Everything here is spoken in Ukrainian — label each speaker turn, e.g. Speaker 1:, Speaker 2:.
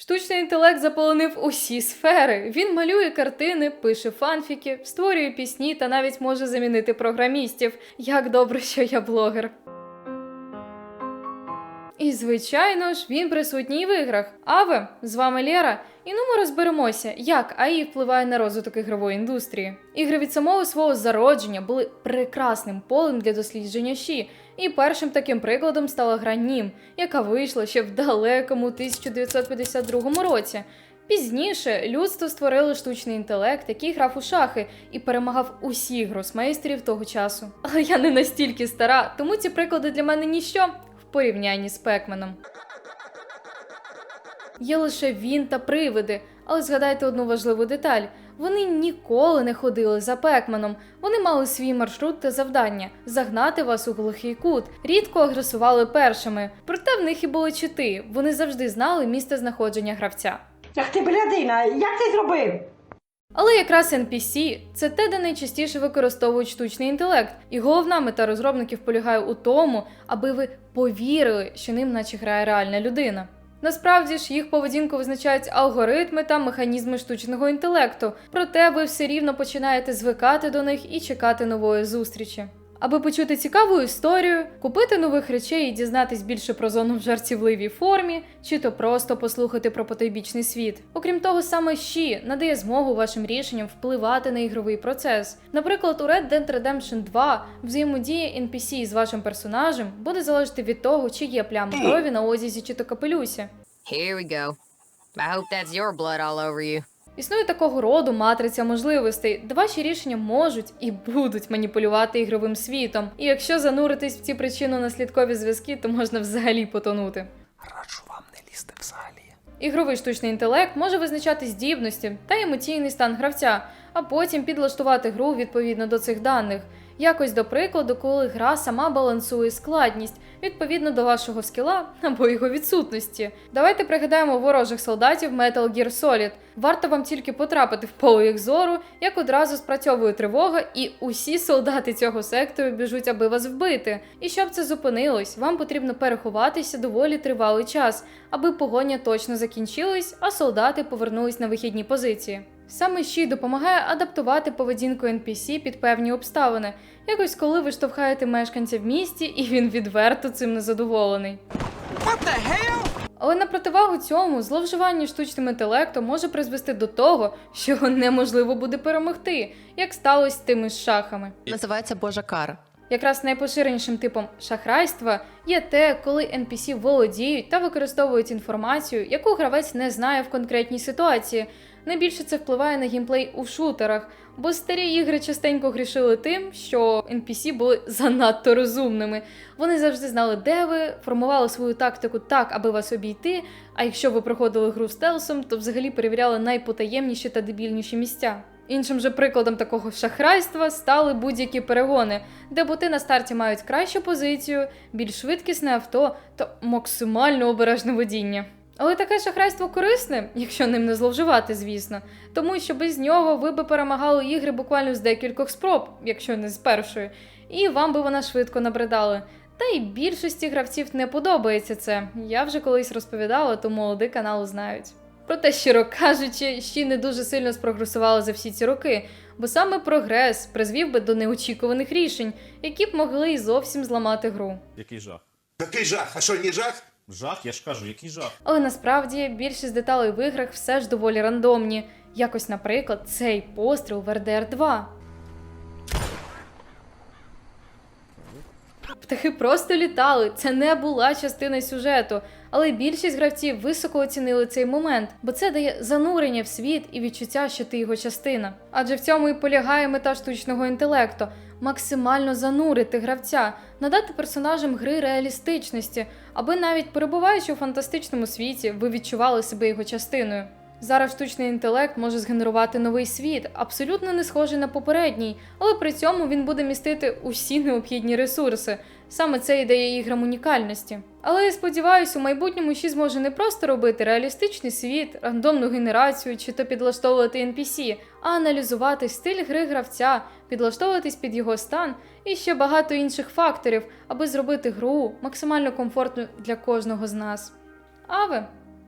Speaker 1: Штучний інтелект заполонив усі сфери. Він малює картини, пише фанфіки, створює пісні та навіть може замінити програмістів. Як добре, що я блогер. І, звичайно ж, він присутній в іграх. Аве, з вами Лєра. І ну ми розберемося, як АІ впливає на розвиток ігрової індустрії. Ігри від самого свого зародження були прекрасним полем для дослідження щі, і першим таким прикладом стала гра Нім, яка вийшла ще в далекому 1952 році. Пізніше людство створило штучний інтелект, який грав у шахи і перемагав усіх гросмейстерів того часу. Але я не настільки стара, тому ці приклади для мене ніщо в порівнянні з Пекменом. Є лише він та привиди, але згадайте одну важливу деталь: вони ніколи не ходили за пекменом. Вони мали свій маршрут та завдання загнати вас у глухий кут, рідко агресували першими. Проте в них і були чити. Вони завжди знали місце знаходження гравця.
Speaker 2: Ах ти блядина, як ти зробив?
Speaker 1: Але якраз NPC – це те, де найчастіше використовують штучний інтелект, і головна мета розробників полягає у тому, аби ви повірили, що ним наче грає реальна людина. Насправді ж їх поведінку визначають алгоритми та механізми штучного інтелекту, проте ви все рівно починаєте звикати до них і чекати нової зустрічі. Аби почути цікаву історію, купити нових речей і дізнатись більше про зону в жартівливій формі, чи то просто послухати про потойбічний світ. Окрім того, саме щі надає змогу вашим рішенням впливати на ігровий процес. Наприклад, у Red Dead Redemption 2 взаємодія NPC з вашим персонажем буде залежати від того, чи є пляма крові на одязі чи то капелюсі.
Speaker 3: Here we go. I hope that's your blood all over you.
Speaker 1: Існує такого роду матриця можливостей, де ваші рішення можуть і будуть маніпулювати ігровим світом. І якщо зануритись в ці причинно-наслідкові зв'язки, то можна взагалі потонути.
Speaker 4: Раджу вам не лізти взагалі.
Speaker 1: Ігровий штучний інтелект може визначати здібності та емоційний стан гравця, а потім підлаштувати гру відповідно до цих даних. Якось до прикладу, коли гра сама балансує складність відповідно до вашого скіла або його відсутності. Давайте пригадаємо ворожих солдатів Metal Gear Solid. Варто вам тільки потрапити в поле їх зору, як одразу спрацьовує тривога, і усі солдати цього сектору біжуть, аби вас вбити. І щоб це зупинилось, вам потрібно переховатися доволі тривалий час, аби погоня точно закінчилась, а солдати повернулись на вихідні позиції. Саме щі допомагає адаптувати поведінку NPC під певні обставини, якось коли ви штовхаєте мешканця в місті, і він відверто цим незадоволений.
Speaker 4: What the hell?
Speaker 1: Але на противагу цьому зловживання штучним інтелектом може призвести до того, що його неможливо буде перемогти, як сталося з тими ж шахами.
Speaker 5: Називається Божа кара.
Speaker 1: Якраз найпоширенішим типом шахрайства є те, коли NPC володіють та використовують інформацію, яку гравець не знає в конкретній ситуації. Найбільше це впливає на геймплей у шутерах, бо старі ігри частенько грішили тим, що NPC були занадто розумними. Вони завжди знали, де ви, формували свою тактику так, аби вас обійти. А якщо ви проходили гру стелсом, то взагалі перевіряли найпотаємніші та дебільніші місця. Іншим же прикладом такого шахрайства стали будь-які перегони, де боти на старті мають кращу позицію, більш швидкісне авто та максимально обережне водіння. Але таке шахрайство корисне, якщо ним не зловживати, звісно, тому що без нього ви би перемагали ігри буквально з декількох спроб, якщо не з першої, і вам би вона швидко набридала. Та й більшості гравців не подобається це. Я вже колись розповідала, то молоді каналу знають. Проте, щиро кажучи, ще не дуже сильно спрогресували за всі ці роки, бо саме прогрес призвів би до неочікуваних рішень, які б могли й зовсім зламати гру.
Speaker 6: Який жах?
Speaker 7: Який жах? А що, не жах?
Speaker 6: Жах, я ж кажу, який жах.
Speaker 1: Але насправді більшість деталей в іграх все ж доволі рандомні. Якось, наприклад, цей постріл в RDR 2. Птахи просто літали, це не була частина сюжету, але більшість гравців високо оцінили цей момент, бо це дає занурення в світ і відчуття, що ти його частина. Адже в цьому і полягає мета штучного інтелекту максимально занурити гравця, надати персонажам гри реалістичності, аби навіть перебуваючи у фантастичному світі, ви відчували себе його частиною. Зараз штучний інтелект може згенерувати новий світ, абсолютно не схожий на попередній, але при цьому він буде містити усі необхідні ресурси. Саме це і дає іграм унікальності. Але я сподіваюся, у майбутньому ще зможе не просто робити реалістичний світ, рандомну генерацію чи то підлаштовувати NPC, а аналізувати стиль гри гравця, підлаштовуватись під його стан і ще багато інших факторів, аби зробити гру максимально комфортною для кожного з нас. Аве!